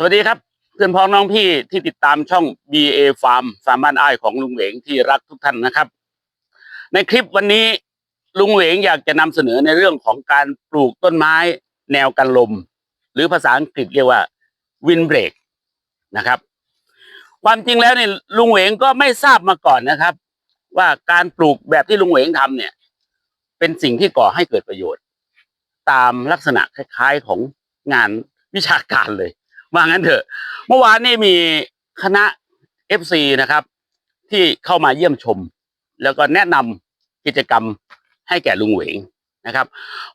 สวัสดีครับ เพื่อนพ้องน้องพี่ที่ติดตามช่อง BA Farm ฟาร์มบ้านอ้ายของลุงเหวงที่รักทุกท่านนะครับ ในคลิปวันนี้ลุงเหวงอยากจะนำเสนอในเรื่องของการปลูกต้นไม้แนวกันลม หรือภาษาอังกฤษเรียกว่าวินเบรกนะครับ ความจริงแล้วเนี่ยลุงเหวงก็ไม่ทราบมาก่อนนะครับ ว่าการปลูกแบบที่ลุงเหวงทำเนี่ย เป็นสิ่งที่ก่อให้เกิดประโยชน์ ตามลักษณะคล้ายๆของงานวิชาการเลย ว่างั้นเถอะ เมื่อวานนี้มีคณะ FC นะครับ ที่เข้ามาเยี่ยมชม แล้วก็แนะนำกิจกรรมให้แก่ลุงเหวงนะครับ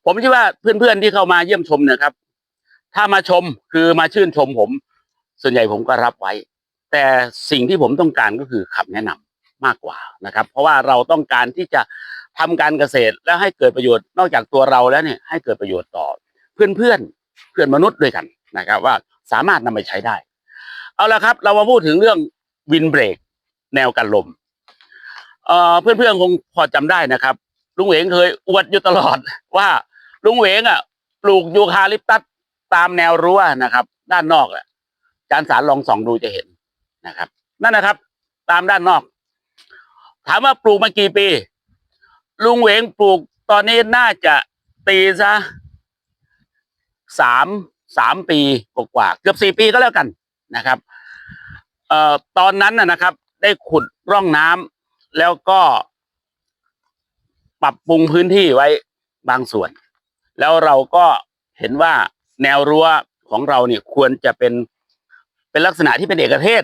ผมคิดว่าเพื่อนๆที่เข้ามาเยี่ยมชมเนะครับ ถ้ามาชมคือมาชื่นชมผม ส่วนใหญ่ผมก็รับไว้ แต่สิ่งที่ผมต้องการก็คือคำแนะนำมากกว่านะครับ เพราะว่าเราต้องการที่จะทำการเกษตรแล้วให้เกิดประโยชน์นอกจากตัวเราแล้วเนี่ยให้เกิดประโยชน์ต่อ เพื่อนๆเพื่อนมนุษย์ด้วยกันนะครับ ว่า สามารถนำไปใช้ได้ เอาละครับ เรามาพูดถึงเรื่องวินเบรกแนวกันลมเอ่อเพื่อนๆคงพอจำได้นะครับ ลุงเหวงเคยอวดอยู่ตลอดว่าลุงเหวงอะปลูกยูคาลิปตัสตามแนวรั้วนะครับ ด้านนอกอะจานสารลองส่องดูจะเห็นนะครับ นั่นนะครับ ตามด้านนอก ถามว่าปลูกมากี่ปี ลุงเหวงปลูกตอนนี้น่าจะตีซะสาม สามปีกว่าเกือบสี่ปีก็แล้วกันนะครับเอ่อตอนนั้นนะนะครับ ได้ขุดร่องน้ำแล้วก็ปรับปรุงพื้นที่ไว้บางส่วน แล้วเราก็เห็นว่าแนวรั้วของเราเนี่ยควรจะเป็นเป็นลักษณะที่เป็นเอกเทศ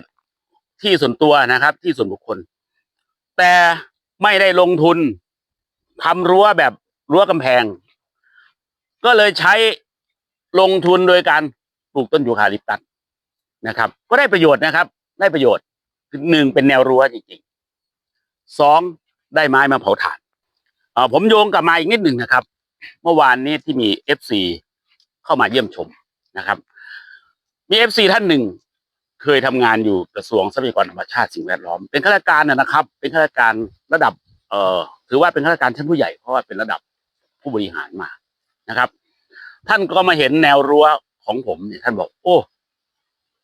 ที่ส่วนตัวนะครับ ที่ส่วนบุคคล แต่ไม่ได้ลงทุนทำรั้วแบบรั้วกำแพง ก็เลยใช้ ลงทุนโดยการปลูกต้นยูคาลิปตัสนะครับ ก็ได้ประโยชน์นะครับ ได้ประโยชน์คือหนึ่งเป็นแนวรั้วจริงๆสองได้ไม้มาเผาถ่านผมโยงกลับมาอีกนิดหนึ่งนะครับ เมื่อวานนี้ที่มีเอฟซีเข้ามาเยี่ยมชมนะครับ มีเอฟซีท่านหนึ่งเคยทำงานอยู่กระทรวงทรัพยากรธรรมชาติสิ่งแวดล้อม เป็นข้าราชการนะนะครับ เป็นข้าราชการระดับ เอ่อถือว่าเป็นข้าราชการชั้นผู้ใหญ่เพราะว่าเป็นระดับผู้บริหารมานะครับ ท่านก็มาเห็นแนวรั้วของผมเนี่ยท่านบอก โอ้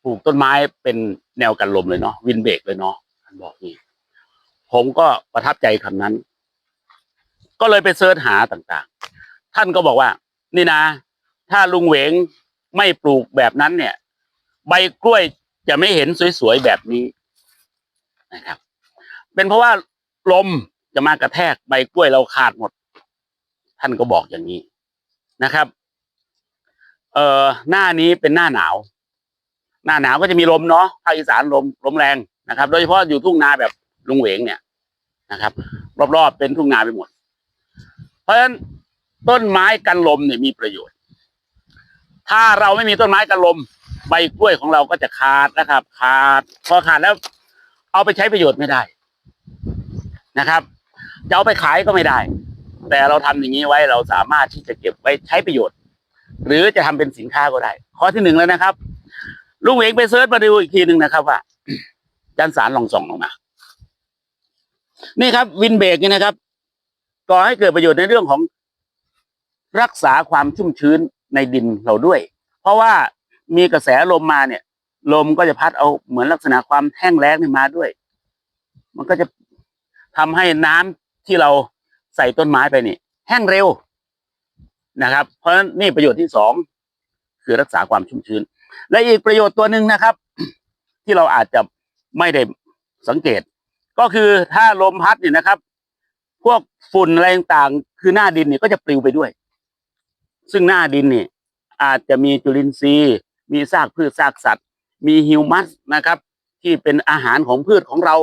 ปลูกต้นไม้เป็นแนวกันลมเลยเนาะวินเบรกเลยเนาะท่านบอกนี่ผมก็ประทับใจคำนั้น ก็เลยไปเสิร์ชหาต่างๆ ท่านก็บอกว่า นี่นะ ถ้าลุงเหวงไม่ปลูกแบบนั้นเนี่ย ใบกล้วยจะไม่เห็นสวยๆแบบนี้นะครับ เป็นเพราะว่าลมจะมากระแทกใบกล้วยเราขาดหมด ท่านก็บอกอย่างนี้นะครับ เอ่อหน้านี้เป็นหน้าหนาว หน้าหนาวก็จะมีลมเนาะภาคอีสานลมลมแรงนะครับ โดยเฉพาะอยู่ทุ่งนาแบบลุงเหวงเนี่ยนะครับ รอบๆเป็นทุ่งนาไปหมด เพราะฉะนั้นต้นไม้กันลมเนี่ยมีประโยชน์ ถ้าเราไม่มีต้นไม้กันลม ใบกล้วยของเราก็จะขาดนะครับ ขาดพอขาดแล้ว เอาไปใช้ประโยชน์ไม่ได้นะครับจะเอาไปขายก็ไม่ได้ แต่เราทำอย่างนี้ไว้เราสามารถที่จะเก็บไว้ใช้ประโยชน์ หรือจะทำเป็นสินค้าก็ได้ ข้อที่หนึ่งแล้วนะครับ ลุงเองไปเซิร์ชมาดูอีกทีหนึ่งนะครับ ว่าจันสารลองส่องลงมานี่ครับ วินเบรกนี่นะครับก่อให้เกิดประโยชน์ในเรื่องของรักษาความชุ่มชื้นในดินเราด้วย เพราะว่ามีกระแสลมมาเนี่ย ลมก็จะพัดเอาเหมือนลักษณะความแห้งแล้งนี่มาด้วย มันก็จะทำให้น้ำที่เราใส่ต้นไม้ไปนี่ แห้งเร็ว นะครับ เพราะฉะนั้นนี่ประโยชน์ที่สองคือรักษาความชุ่มชื้น และอีกประโยชน์ตัวหนึ่งนะครับ ที่เราอาจจะไม่ได้สังเกต ก็คือถ้าลมพัดเนี่ยนะครับ พวกฝุ่นอะไรต่างๆคือหน้าดินเนี่ยก็จะปลิวไปด้วย ซึ่งหน้าดินนี่อาจจะมีจุลินทรีย์ มีซากพืชซากสัตว์ มีฮิวมัสนะครับ ที่เป็นอาหารของพืชของเรา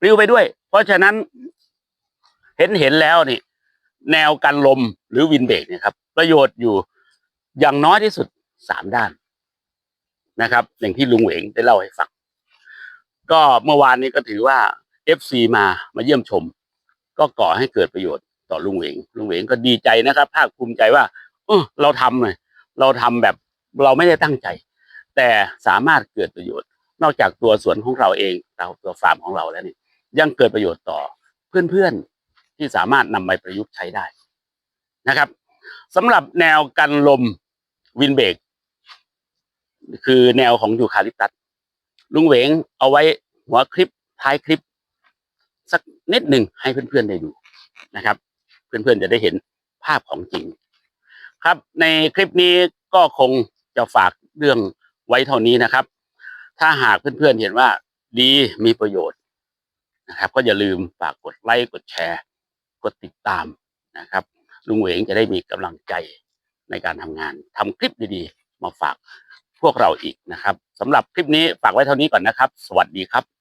ปลิวไปด้วย เพราะฉะนั้นเห็นเห็นแล้วนี่ แนวกันลม รือวินเบรกเนี่ยครับ ประโยชน์อยู่อย่างน้อยที่สุดสามด้านนะครับ อย่างที่ลุงเหวงได้เล่าให้ฟัง ก็เมื่อวานนี้ก็ถือว่าเอฟซีมามาเยี่ยมชม ก็ก่อให้เกิดประโยชน์ต่อลุงเหวงลุงเหวงก็ดีใจนะครับ ภาคภูมิใจว่า เออเราทำเลยเราทำแบบเราไม่ได้ตั้งใจ แต่สามารถเกิดประโยชน์ นอกจากตัวสวนของเราเองเราตัวฟาร์มของเราแล้วนี่ยังเกิดประโยชน์ต่อเพื่อนๆที่สามารถนำไปประยุกต์ใช้ได้ นะครับสำหรับแนวกันลมวินเบรกคือแนวของยูคาลิปตัสลุงเหวงเอาไว้หัวคลิปท้ายคลิป สักนิดหนึ่งให้เพื่อนๆได้ดูนะครับ เพื่อนๆจะได้เห็นภาพของจริง ครับในคลิปนี้ก็คงจะฝากเรื่องไว้เท่านี้นะครับ ถ้าหากเพื่อนๆเห็นว่าดีมีประโยชน์นะครับ ก็อย่าลืมฝากกดไลค์กดแชร์ กดติดตามนะครับ ลุงเหวงจะได้มีกำลังใจในการทำงานทำคลิปดีๆ มาฝากพวกเราอีกนะครับสำหรับคลิปนี้ฝากไว้เท่านี้ก่อนนะครับ สวัสดีครับ